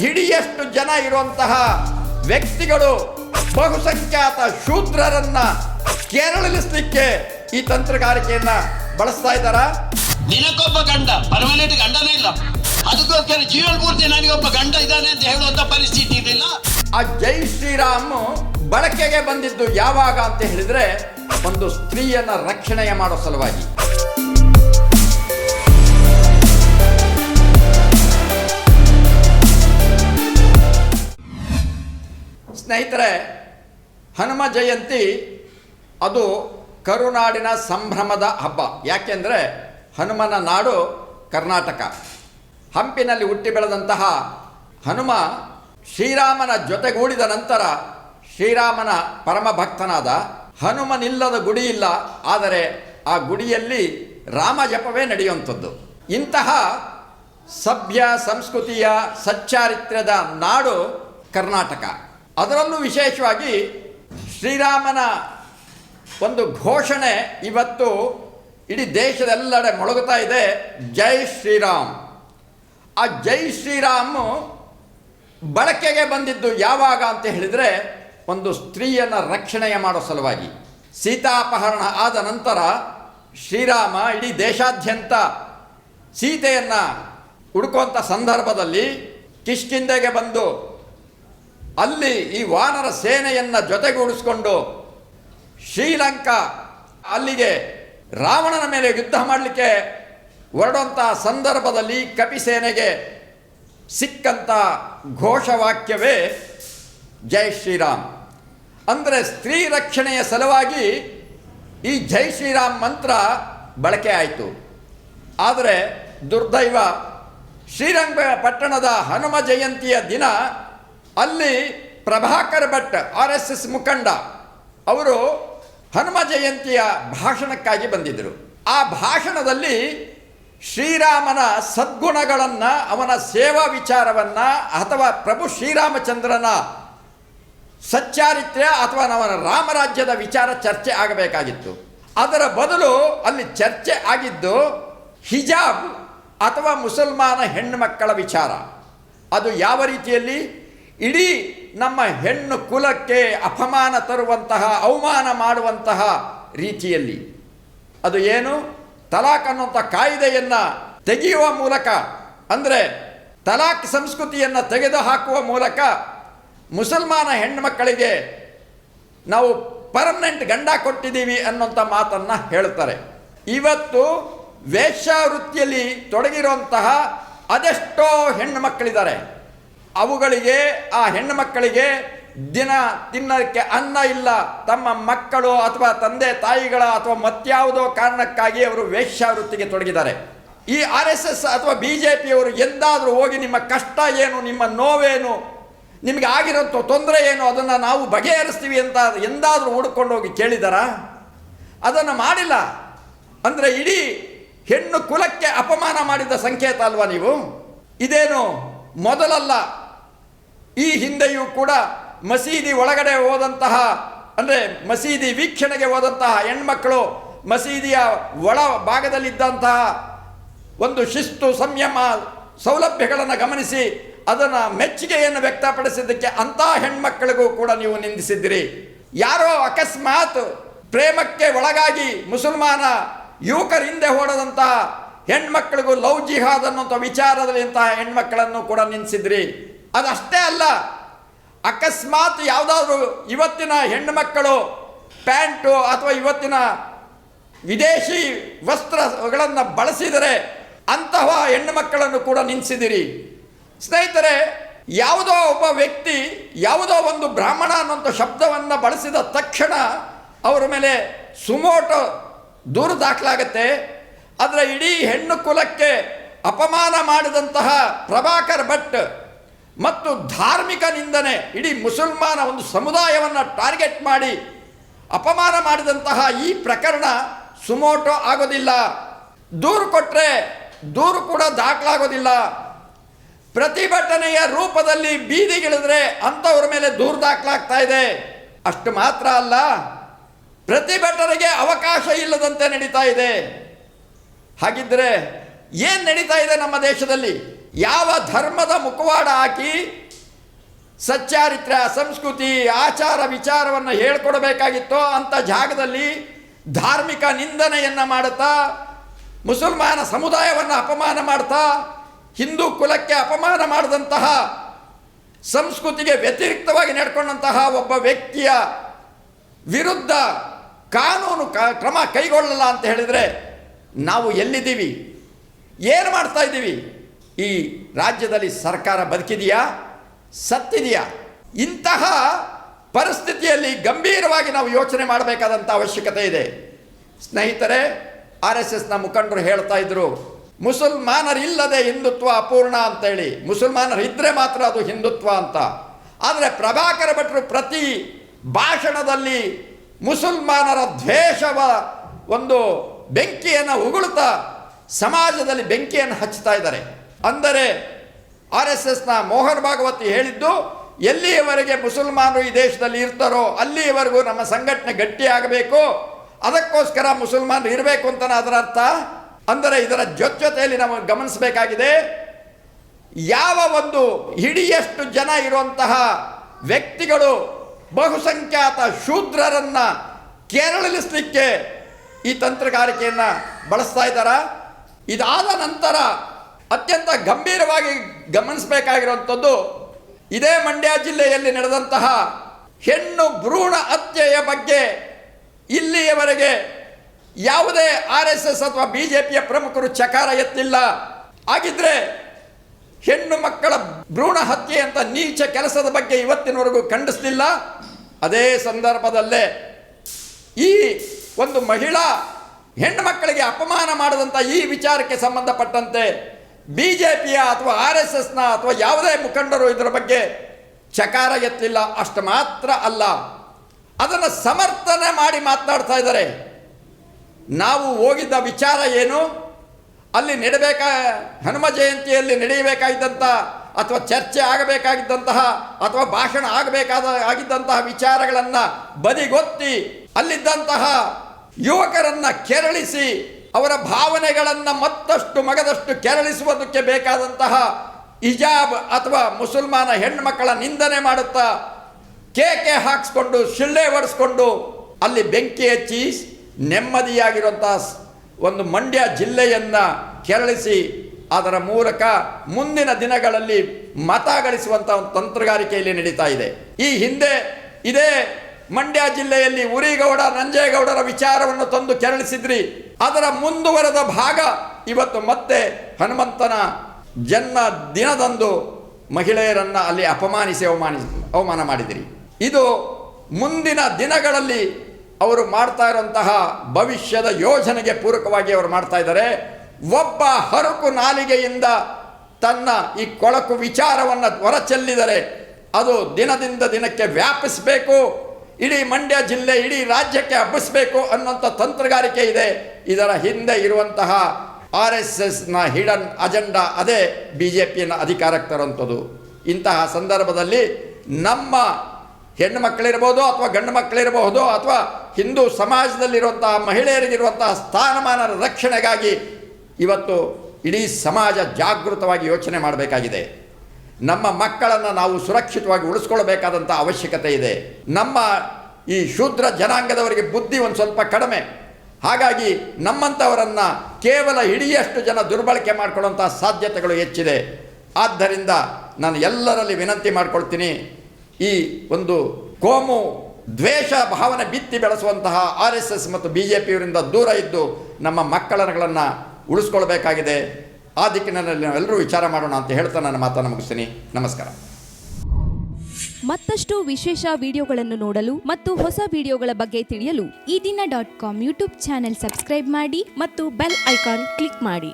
ಹಿಡಿಯಷ್ಟು ಜನ ಇರುವಂತಹ ವ್ಯಕ್ತಿಗಳು ಬಹುಸಂಖ್ಯಾತ ಶೂದ್ರರನ್ನ ಕೆರಳಿಸಲಿಕ್ಕೆ ಈ ತಂತ್ರಗಾರಿಕೆಯನ್ನ ಬಳಸ್ತಾ ಇದ್ದಾರ? ನಿನಕೊಬ್ಬ ಗಂಡ ಪರ್ಮನೆಂಟ್ ಗಂಡನೇ ಇಲ್ಲ. ಅದಕ್ಕೋಸ್ಕರ ಜೀವನ ಪೂರ್ತಿ ನನಗೊಬ್ಬ ಗಂಡ ಇದ್ದಾನೆ ಅಂತ ಹೇಳುವಂತ ಪರಿಸ್ಥಿತಿ ಇರಲಿಲ್ಲ ಆ ಜೈ ಶ್ರೀರಾಮ್ ಬಳಕೆಗೆ ಬಂದಿದ್ದು ಯಾವಾಗ ಅಂತ ಹೇಳಿದ್ರೆ ಒಂದು ಸ್ತ್ರೀಯನ್ನ ರಕ್ಷಣೆಯ ಮಾಡೋ ಸಲುವಾಗಿ. ಸ್ನೇಹಿತರೆ, ಹನುಮ ಜಯಂತಿ ಅದು ಕರುನಾಡಿನ ಸಂಭ್ರಮದ ಹಬ್ಬ. ಯಾಕೆಂದರೆ ಹನುಮನ ನಾಡು ಕರ್ನಾಟಕ. ಹಂಪಿನಲ್ಲಿ ಹುಟ್ಟಿ ಬೆಳೆದಂತಹ ಹನುಮ ಶ್ರೀರಾಮನ ಜೊತೆಗೂಡಿದ ನಂತರ ಶ್ರೀರಾಮನ ಪರಮ ಭಕ್ತನಾದ ಹನುಮನಿಲ್ಲದ ಗುಡಿ ಇಲ್ಲ, ಆದರೆ ಆ ಗುಡಿಯಲ್ಲಿ ರಾಮ ಜಪವೇ ನಡೆಯುವಂಥದ್ದು. ಇಂತಹ ಸಭ್ಯ ಸಂಸ್ಕೃತಿಯ ಸಚ್ಚಾರಿತ್ರ್ಯದ ನಾಡು ಕರ್ನಾಟಕ. ಅದರಲ್ಲೂ ವಿಶೇಷವಾಗಿ ಶ್ರೀರಾಮನ ಒಂದು ಘೋಷಣೆ ಇವತ್ತು ಇಡೀ ದೇಶದೆಲ್ಲೆಡೆ ಮೊಳಗುತ್ತಾ ಇದೆ, ಜೈ ಶ್ರೀರಾಮ್. ಆ ಜೈ ಶ್ರೀರಾಮ್ ಬಳಕೆಗೆ ಬಂದಿದ್ದು ಯಾವಾಗ ಅಂತ ಹೇಳಿದರೆ ಒಂದು ಸ್ತ್ರೀಯನ್ನು ರಕ್ಷಣೆಯ ಮಾಡೋ ಸಲುವಾಗಿ. ಸೀತಾಪಹರಣ ಆದ ನಂತರ ಶ್ರೀರಾಮ ಇಡೀ ದೇಶಾದ್ಯಂತ ಸೀತೆಯನ್ನು ಹುಡುಕುವಂಥ ಸಂದರ್ಭದಲ್ಲಿ ಕಿಷ್ಕಿಂದೆಗೆ ಬಂದು ಅಲ್ಲಿ ಈ ವಾನರ ಸೇನೆಯನ್ನು ಜೊತೆಗೂಡಿಸ್ಕೊಂಡು ಶ್ರೀಲಂಕಾ ಅಲ್ಲಿಗೆ ರಾವಣನ ಮೇಲೆ ಯುದ್ಧ ಮಾಡಲಿಕ್ಕೆ ಹೊರಡುವಂಥ ಸಂದರ್ಭದಲ್ಲಿ ಕಪಿಸೇನೆಗೆ ಸಿಕ್ಕಂಥ ಘೋಷವಾಕ್ಯವೇ ಜೈ ಶ್ರೀರಾಮ್. ಅಂದರೆ ಸ್ತ್ರೀ ರಕ್ಷಣೆಯ ಸಲುವಾಗಿ ಈ ಜೈ ಶ್ರೀರಾಮ್ ಮಂತ್ರ ಬಳಕೆ ಆಯಿತು. ಆದರೆ ದುರ್ದೈವ ಶ್ರೀರಂಗ ಪಟ್ಟಣದ ಹನುಮ ಜಯಂತಿಯ ದಿನ ಅಲ್ಲಿ Prabhakar Bhat, R S S ಮುಖಂಡ, ಅವರು ಹನುಮ ಜಯಂತಿಯ ಭಾಷಣಕ್ಕಾಗಿ ಬಂದಿದ್ದರು. ಆ ಭಾಷಣದಲ್ಲಿ ಶ್ರೀರಾಮನ ಸದ್ಗುಣಗಳನ್ನು, ಅವನ ಸೇವಾ ವಿಚಾರವನ್ನು, ಅಥವಾ ಪ್ರಭು ಶ್ರೀರಾಮಚಂದ್ರನ ಸಚ್ಚಾರಿತ್ರ್ಯ ಅಥವಾ ಅವನ ರಾಮರಾಜ್ಯದ ವಿಚಾರ ಚರ್ಚೆ ಆಗಬೇಕಾಗಿತ್ತು. ಅದರ ಬದಲು ಅಲ್ಲಿ ಚರ್ಚೆ ಆಗಿದ್ದು ಹಿಜಾಬ್ ಅಥವಾ ಮುಸಲ್ಮಾನ ಹೆಣ್ಣು ಮಕ್ಕಳ ವಿಚಾರ. ಅದು ಯಾವ ರೀತಿಯಲ್ಲಿ? ಇಡೀ ನಮ್ಮ ಹೆಣ್ಣು ಕುಲಕ್ಕೆ ಅಪಮಾನ ತರುವಂತಹ, ಅವಮಾನ ಮಾಡುವಂತಹ ರೀತಿಯಲ್ಲಿ. ಅದು ಏನು? ತಲಾಖ್ ಅನ್ನುವಂಥ ಕಾಯ್ದೆಯನ್ನು ತೆಗೆಯುವ ಮೂಲಕ, ಅಂದರೆ ತಲಾಕ್ ಸಂಸ್ಕೃತಿಯನ್ನು ತೆಗೆದುಹಾಕುವ ಮೂಲಕ ಮುಸಲ್ಮಾನ ಹೆಣ್ಣುಮಕ್ಕಳಿಗೆ ನಾವು ಪರ್ಮನೆಂಟ್ ಗಂಡ ಕೊಟ್ಟಿದ್ದೀವಿ ಅನ್ನೋಂಥ ಮಾತನ್ನು ಹೇಳ್ತಾರೆ. ಇವತ್ತು ವೇಶ್ಯಾವೃತ್ತಿಯಲ್ಲಿ ತೊಡಗಿರುವಂತಹ ಅದೆಷ್ಟೋ ಹೆಣ್ಣು ಮಕ್ಕಳಿದ್ದಾರೆ ಅವುಗಳಿಗೆ, ಆ ಹೆಣ್ಣು ಮಕ್ಕಳಿಗೆ ದಿನ ತಿನ್ನಕ್ಕೆ ಅನ್ನ ಇಲ್ಲ. ತಮ್ಮ ಮಕ್ಕಳು ಅಥವಾ ತಂದೆ ತಾಯಿಗಳ ಅಥವಾ ಮತ್ಯಾವುದೋ ಕಾರಣಕ್ಕಾಗಿ ಅವರು ವೇಶ್ಯಾವೃತ್ತಿಗೆ ತೊಡಗಿದ್ದಾರೆ. ಈ ಆರ್ ಎಸ್ ಎಸ್ ಅಥವಾ ಬಿ ಜೆ ಪಿಯವರು ಎಂದಾದರೂ ಹೋಗಿ ನಿಮ್ಮ ಕಷ್ಟ ಏನು, ನಿಮ್ಮ ನೋವೇನು, ನಿಮಗೆ ಆಗಿರೋಂಥ ತೊಂದರೆ ಏನು, ಅದನ್ನು ನಾವು ಬಗೆಹರಿಸ್ತೀವಿ ಅಂತ ಎಂದಾದರೂ ಹುಡ್ಕೊಂಡು ಹೋಗಿ ಕೇಳಿದಾರ? ಅದನ್ನು ಮಾಡಿಲ್ಲ. ಅಂದರೆ ಇಡೀ ಹೆಣ್ಣು ಕುಲಕ್ಕೆ ಅಪಮಾನ ಮಾಡಿದ ಸಂಕೇತ ಅಲ್ವಾ ನೀವು? ಇದೇನು ಮೊದಲಲ್ಲ? ಈ ಹಿಂದೆಯೂ ಕೂಡ ಮಸೀದಿ ಒಳಗಡೆ ಹೋದಂತಹ, ಅಂದರೆ ಮಸೀದಿ ವೀಕ್ಷಣೆಗೆ ಹೋದಂತಹ ಹೆಣ್ಮಕ್ಕಳು ಮಸೀದಿಯ ಒಳ ಭಾಗದಲ್ಲಿದ್ದಂತಹ ಒಂದು ಶಿಸ್ತು ಸಂಯಮ ಸೌಲಭ್ಯಗಳನ್ನು ಗಮನಿಸಿ ಅದನ್ನು ಮೆಚ್ಚುಗೆಯನ್ನು ವ್ಯಕ್ತಪಡಿಸಿದ್ದಕ್ಕೆ ಅಂಥ ಹೆಣ್ಮಕ್ಕಳಿಗೂ ಕೂಡ ನೀವು ನಿಂದಿಸಿದ್ದೀರಿ. ಯಾರೋ ಅಕಸ್ಮಾತ್ ಪ್ರೇಮಕ್ಕೆ ಒಳಗಾಗಿ ಮುಸಲ್ಮಾನ ಯುವಕರ ಹಿಂದೆ ಓಡದಂತಹ ಹೆಣ್ಮಕ್ಕಳಿಗೂ ಲವ್ ಜಿಹಾದ್ ಅನ್ನುವಂಥ ವಿಚಾರದಲ್ಲಿ ಇಂತಹ ಹೆಣ್ಮಕ್ಕಳನ್ನು ಕೂಡ ನಿಲ್ಲಿಸಿದ್ರಿ ಅದಷ್ಟೇ ಅಲ್ಲ, ಅಕಸ್ಮಾತ್ ಯಾವುದಾದ್ರೂ ಇವತ್ತಿನ ಹೆಣ್ಣುಮಕ್ಕಳು ಪ್ಯಾಂಟು ಅಥವಾ ಇವತ್ತಿನ ವಿದೇಶಿ ವಸ್ತ್ರಗಳನ್ನು ಬಳಸಿದರೆ ಅಂತಹ ಹೆಣ್ಣು ಮಕ್ಕಳನ್ನು ಕೂಡ ನಿಲ್ಲಿಸಿದಿರಿ ಸ್ನೇಹಿತರೆ, ಯಾವುದೋ ಒಬ್ಬ ವ್ಯಕ್ತಿ ಯಾವುದೋ ಒಂದು ಬ್ರಾಹ್ಮಣ ಅನ್ನೋಂಥ ಶಬ್ದವನ್ನು ಬಳಸಿದ ತಕ್ಷಣ ಅವರ ಮೇಲೆ ಸುಮೋಟೋ ದೂರು ದಾಖಲಾಗತ್ತೆ. ಆದರೆ ಇಡೀ ಹೆಣ್ಣು ಕುಲಕ್ಕೆ ಅಪಮಾನ ಮಾಡಿದಂತಹ ಪ್ರಭಾಕರ್ ಭಟ್ ಮತ್ತು ಧಾರ್ಮಿಕ ನಿಂದನೆ, ಇಡೀ ಮುಸಲ್ಮಾನ ಒಂದು ಸಮುದಾಯವನ್ನು ಟಾರ್ಗೆಟ್ ಮಾಡಿ ಅಪಮಾನ ಮಾಡಿದಂತಹ ಈ ಪ್ರಕರಣ ಸುಮೋಟೋ ಆಗೋದಿಲ್ಲ. ದೂರು ಕೊಟ್ಟರೆ ದೂರು ಕೂಡ ದಾಖಲಾಗೋದಿಲ್ಲ. ಪ್ರತಿಭಟನೆಯ ರೂಪದಲ್ಲಿ ಬೀದಿಗಿಳಿದ್ರೆ ಅಂಥವ್ರ ಮೇಲೆ ದೂರು ದಾಖಲಾಗ್ತಾ ಇದೆ. ಅಷ್ಟು ಮಾತ್ರ ಅಲ್ಲ, ಪ್ರತಿಭಟನೆಗೆ ಅವಕಾಶ ಇಲ್ಲದಂತೆ ನಡೀತಾ ಇದೆ. ಹಾಗಿದ್ದರೆ ಏನು ನಡೀತಾ ಇದೆ ನಮ್ಮ ದೇಶದಲ್ಲಿ? ಯಾವ ಧರ್ಮದ ಮುಖವಾಡ ಹಾಕಿ ಸಚ್ಚಾರಿತ್ರ್ಯ ಸಂಸ್ಕೃತಿ, ಆಚಾರ ವಿಚಾರವನ್ನು ಹೇಳ್ಕೊಡಬೇಕಾಗಿತ್ತೋ ಅಂಥ ಜಾಗದಲ್ಲಿ ಧಾರ್ಮಿಕ ನಿಂದನೆಯನ್ನು ಮಾಡುತ್ತಾ, ಮುಸಲ್ಮಾನ ಸಮುದಾಯವನ್ನು ಅಪಮಾನ ಮಾಡ್ತಾ ಹಿಂದೂ ಕುಲಕ್ಕೆ ಅಪಮಾನ ಮಾಡಿದಂತಹ, ಸಂಸ್ಕೃತಿಗೆ ವ್ಯತಿರಿಕ್ತವಾಗಿ ನಡ್ಕೊಂಡಂತಹ ಒಬ್ಬ ವ್ಯಕ್ತಿಯ ವಿರುದ್ಧ ಕಾನೂನು ಕ್ರಮ ಕೈಗೊಳ್ಳಲ್ಲ ಅಂತ ಹೇಳಿದರೆ ನಾವು ಎಲ್ಲಿದ್ದೀವಿ? ಏನು ಮಾಡ್ತಾ ಇದ್ದೀವಿ? ಈ ರಾಜ್ಯದಲ್ಲಿ ಸರ್ಕಾರ ಬದುಕಿದೆಯಾ? ಸತ್ತಿದೆಯಾ? ಇಂತಹ ಪರಿಸ್ಥಿತಿಯಲ್ಲಿ ಗಂಭೀರವಾಗಿ ನಾವು ಯೋಚನೆ ಮಾಡಬೇಕಾದಂಥ ಅವಶ್ಯಕತೆ ಇದೆ. ಸ್ನೇಹಿತರೆ, ಆರ್ ಎಸ್ ಎಸ್ನ ಮುಖಂಡರು ಹೇಳ್ತಾ ಇದ್ರು, ಮುಸಲ್ಮಾನರಿಲ್ಲದೆ ಹಿಂದುತ್ವ ಅಪೂರ್ಣ ಅಂತೇಳಿ. ಮುಸಲ್ಮಾನರು ಇದ್ದರೆ ಮಾತ್ರ ಅದು ಹಿಂದುತ್ವ ಅಂತ. ಆದರೆ ಪ್ರಭಾಕರ ಭಟ್ರು ಪ್ರತಿ ಭಾಷಣದಲ್ಲಿ ಮುಸಲ್ಮಾನರ ದ್ವೇಷವ ಒಂದು ಬೆಂಕಿಯನ್ನು ಉಗುಳುತ್ತಾ ಸಮಾಜದಲ್ಲಿ ಬೆಂಕಿಯನ್ನು ಹಚ್ಚುತ್ತಾ ಇದ್ದಾರೆ. ಅಂದರೆ ಆರ್ ಎಸ್ ಎಸ್ನ ಮೋಹನ್ ಭಾಗವತಿ ಹೇಳಿದ್ದು, ಎಲ್ಲಿಯವರೆಗೆ ಮುಸಲ್ಮಾನರು ಈ ದೇಶದಲ್ಲಿ ಇರ್ತಾರೋ ಅಲ್ಲಿಯವರೆಗೂ ನಮ್ಮ ಸಂಘಟನೆ ಗಟ್ಟಿಯಾಗಬೇಕು ಅದಕ್ಕೋಸ್ಕರ ಮುಸಲ್ಮಾನರು ಇರಬೇಕು ಅಂತ ಅದರ ಅರ್ಥ. ಅಂದರೆ ಇದರ ಜೊತೆಯಲ್ಲಿ ನಾವು ಗಮನಿಸಬೇಕಾಗಿದೆ, ಯಾವ ಒಂದು ಹಿಡಿಯಷ್ಟು ಜನ ಇರುವಂತಹ ವ್ಯಕ್ತಿಗಳು ಬಹುಸಂಖ್ಯಾತ ಶೂದ್ರರನ್ನ ಕೆರಳಿಸಲಿಕ್ಕೆ ಈ ತಂತ್ರಗಾರಿಕೆಯನ್ನು ಬಳಸ್ತಾ ಇದ್ದಾರ? ಇದಾದ ನಂತರ ಅತ್ಯಂತ ಗಂಭೀರವಾಗಿ ಗಮನಿಸಬೇಕಾಗಿರುವಂಥದ್ದು ಇದೇ ಮಂಡ್ಯ ಜಿಲ್ಲೆಯಲ್ಲಿ ನಡೆದಂತಹ ಹೆಣ್ಣು ಭ್ರೂಣ ಹತ್ಯೆಯ ಬಗ್ಗೆ ಇಲ್ಲಿಯವರೆಗೆ ಯಾವುದೇ ಆರ್ ಎಸ್ ಎಸ್ ಅಥವಾ ಬಿ ಜೆ ಪಿಯ ಪ್ರಮುಖರು ಚಕಾರ ಎತ್ತಿಲ್ಲ. ಆಗಿದ್ರೆ ಹೆಣ್ಣು ಮಕ್ಕಳ ಭ್ರೂಣ ಹತ್ಯೆ ಅಂತ ನೀಚ ಕೆಲಸದ ಬಗ್ಗೆ ಇವತ್ತಿನವರೆಗೂ ಖಂಡಿಸ್ತಿಲ್ಲ ಅದೇ ಸಂದರ್ಭದಲ್ಲೇ ಈ ಒಂದು ಮಹಿಳಾ ಹೆಣ್ಣು ಮಕ್ಕಳಿಗೆ ಅಪಮಾನ ಮಾಡದಂಥ ಈ ವಿಚಾರಕ್ಕೆ ಸಂಬಂಧಪಟ್ಟಂತೆ ಬಿ ಜೆ ಪಿಯ ಅಥವಾ ಆರ್ ಎಸ್ ಎಸ್ನ ಅಥವಾ ಯಾವುದೇ ಮುಖಂಡರು ಇದರ ಬಗ್ಗೆ ಚಕಾರ ಎತ್ತಲಿಲ್ಲ. ಅಷ್ಟು ಮಾತ್ರ ಅಲ್ಲ. ಅದನ್ನು ಸಮರ್ಥನೆ ಮಾಡಿ ಮಾತನಾಡ್ತಾ ಇದ್ದಾರೆ. ನಾವು ಹೋಗಿದ್ದ ವಿಚಾರ ಏನು? ಅಲ್ಲಿ ನಡಬೇಕಾ, ಹನುಮ ಜಯಂತಿಯಲ್ಲಿ ನಡೆಯಬೇಕಾಗಿದ್ದಂಥ ಅಥವಾ ಚರ್ಚೆ ಆಗಬೇಕಾಗಿದ್ದಂತಹ ಅಥವಾ ಭಾಷಣ ಆಗಬೇಕಾದ, ಆಗಿದ್ದಂತಹ ವಿಚಾರಗಳನ್ನು ಬದಿಗೊತ್ತಿ ಅಲ್ಲಿದ್ದಂತಹ ಯುವಕರನ್ನು ಕೆರಳಿಸಿ ಅವರ ಭಾವನೆಗಳನ್ನು ಮತ್ತಷ್ಟು ಮಗದಷ್ಟು ಕೆರಳಿಸುವುದಕ್ಕೆ ಬೇಕಾದಂತಹ ಇಜಾಬ್ ಅಥವಾ ಮುಸಲ್ಮಾನ ಹೆಣ್ಮಕ್ಕಳ ನಿಂದನೆ ಮಾಡುತ್ತಾ ಕೇಕೆ ಹಾಕ್ಸ್ಕೊಂಡು, ಶಿಳ್ಳೆ ಒಡೆಸ್ಕೊಂಡು ಅಲ್ಲಿ ಬೆಂಕಿ ಹಚ್ಚಿ ನೆಮ್ಮದಿಯಾಗಿರುವಂತಹ ಒಂದು ಮಂಡ್ಯ ಜಿಲ್ಲೆಯನ್ನು ಕೆರಳಿಸಿ ಅದರ ಮೂಲಕ ಮುಂದಿನ ದಿನಗಳಲ್ಲಿ ಮತ ಗಳಿಸುವಂಥ ಒಂದು ತಂತ್ರಗಾರಿಕೆಯಲ್ಲಿ ನಡೀತಾ ಇದೆ. ಈ ಹಿಂದೆ ಇದೇ ಮಂಡ್ಯ ಜಿಲ್ಲೆಯಲ್ಲಿ ಉರಿಗೌಡ, ನಂಜೇಗೌಡರ ವಿಚಾರವನ್ನು ತಂದು ಕೆರಳಿಸಿದ್ರಿ. ಅದರ ಮುಂದುವರೆದ ಭಾಗ ಇವತ್ತು ಮತ್ತೆ ಹನುಮಂತನ ಜನ್ಮ ದಿನದಂದು ಮಹಿಳೆಯರನ್ನು ಅಲ್ಲಿ ಅಪಮಾನಿಸಿ ಅವಮಾನಿಸಿ ಅವಮಾನ ಮಾಡಿದಿರಿ. ಇದು ಮುಂದಿನ ದಿನಗಳಲ್ಲಿ ಅವರು ಮಾಡ್ತಾ ಇರುವಂತಹ ಭವಿಷ್ಯದ ಯೋಜನೆಗೆ ಪೂರಕವಾಗಿ ಅವರು ಮಾಡ್ತಾ ಇದ್ದಾರೆ. ಒಬ್ಬ ಹರಕು ನಾಲಿಗೆಯಿಂದ ತನ್ನ ಈ ಕೊಳಕು ವಿಚಾರವನ್ನು ಹೊರಚೆಲ್ಲಿದರೆ ಅದು ದಿನದಿಂದ ದಿನಕ್ಕೆ ವ್ಯಾಪಿಸಬೇಕು. ಇಡೀ ಮಂಡ್ಯ ಜಿಲ್ಲೆ, ಇಡೀ ರಾಜ್ಯಕ್ಕೆ ಹಬ್ಬಿಸಬೇಕು ಅನ್ನೋಂಥ ತಂತ್ರಗಾರಿಕೆ ಇದೆ. ಇದರ ಹಿಂದೆ ಇರುವಂತಹ ಆರ್ ಎಸ್ ಎಸ್ನ ಹಿಡನ್ ಅಜೆಂಡಾ ಅದೇ ಬಿ ಜೆ ಪಿಯನ್ನು ಅಧಿಕಾರಕ್ಕೆ ತರುವಂಥದ್ದು. ಇಂತಹ ಸಂದರ್ಭದಲ್ಲಿ ನಮ್ಮ ಹೆಣ್ಣು ಮಕ್ಕಳಿರ್ಬೋದು ಅಥವಾ ಗಂಡು ಮಕ್ಕಳಿರಬಹುದು ಅಥವಾ ಹಿಂದೂ ಸಮಾಜದಲ್ಲಿರುವಂತಹ ಮಹಿಳೆಯರಿಗಿರುವಂತಹ ಸ್ಥಾನಮಾನ ರಕ್ಷಣೆಗಾಗಿ ಇವತ್ತು ಇಡೀ ಸಮಾಜ ಜಾಗೃತವಾಗಿ ಯೋಚನೆ ಮಾಡಬೇಕಾಗಿದೆ. ನಮ್ಮ ಮಕ್ಕಳನ್ನು ನಾವು ಸುರಕ್ಷಿತವಾಗಿ ಉಳಿಸ್ಕೊಳ್ಬೇಕಾದಂಥ ಅವಶ್ಯಕತೆ ಇದೆ. ನಮ್ಮ ಈ ಶೂದ್ರ ಜನಾಂಗದವರಿಗೆ ಬುದ್ಧಿ ಒಂದು ಸ್ವಲ್ಪ ಕಡಿಮೆ. ಹಾಗಾಗಿ ನಮ್ಮಂಥವರನ್ನು ಕೇವಲ ಹಿಡಿಯಷ್ಟು ಜನ ದುರ್ಬಳಕೆ ಮಾಡಿಕೊಳ್ಳುವಂಥ ಸಾಧ್ಯತೆಗಳು ಹೆಚ್ಚಿದೆ. ಆದ್ದರಿಂದ ನಾನು ಎಲ್ಲರಲ್ಲಿ ವಿನಂತಿ ಮಾಡಿಕೊಳ್ತೀನಿ, ಈ ಒಂದು ಕೋಮು ದ್ವೇಷ ಭಾವನೆ ಬಿತ್ತಿ ಬೆಳೆಸುವಂತಹ ಆರ್ ಎಸ್ ಎಸ್ ಮತ್ತು ಬಿ ಜೆ ಪಿಯವರಿಂದ ದೂರ ಇದ್ದು ನಮ್ಮ ಮಕ್ಕಳಗಳನ್ನು ಉಳಿಸ್ಕೊಳ್ಬೇಕಾಗಿದೆ. ಆ ದಿಕ್ಕಿನಲ್ಲಿ ನಾವೆಲ್ಲರೂ ವಿಚಾರ ಮಾಡೋಣ ಅಂತ ಹೇಳ್ತಾ ನನ್ನ ಮಾತನ್ನು ಮುಗಿಸ್ತೀನಿ. ನಮಸ್ಕಾರ. ಮತ್ತಷ್ಟು ವಿಶೇಷ ವಿಡಿಯೋಗಳನ್ನು ನೋಡಲು ಮತ್ತು ಹೊಸ ವಿಡಿಯೋಗಳ ಬಗ್ಗೆ ತಿಳಿಯಲು Ee Dina dot com YouTube channel subscribe ಮಾಡಿ ಮತ್ತು ಬೆಲ್ ಐಕಾನ್ ಕ್ಲಿಕ್ ಮಾಡಿ.